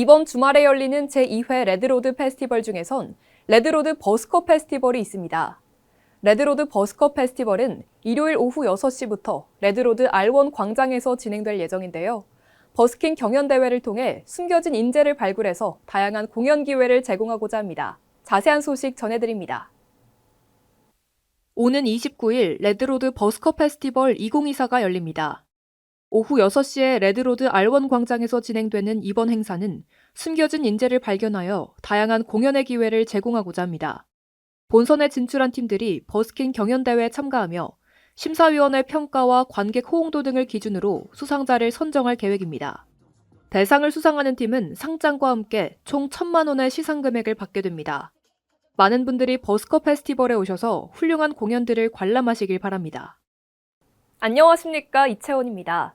이번 주말에 열리는 제2회 레드로드 페스티벌 중에선 레드로드 버스커 페스티벌이 있습니다. 레드로드 버스커 페스티벌은 일요일 오후 6시부터 레드로드 R1 광장에서 진행될 예정인데요. 버스킹 경연대회를 통해 숨겨진 인재를 발굴해서 다양한 공연 기회를 제공하고자 합니다. 자세한 소식 전해드립니다. 오는 29일 레드로드 버스커 페스티벌 2024가 열립니다. 오후 6시에 레드로드 R1 광장에서 진행되는 이번 행사는 숨겨진 인재를 발견하여 다양한 공연의 기회를 제공하고자 합니다. 본선에 진출한 팀들이 버스킹 경연대회에 참가하며 심사위원회 평가와 관객 호응도 등을 기준으로 수상자를 선정할 계획입니다. 대상을 수상하는 팀은 상장과 함께 총 1천만 원의 시상 금액을 받게 됩니다. 많은 분들이 버스커 페스티벌에 오셔서 훌륭한 공연들을 관람하시길 바랍니다. 안녕하십니까 이채원입니다.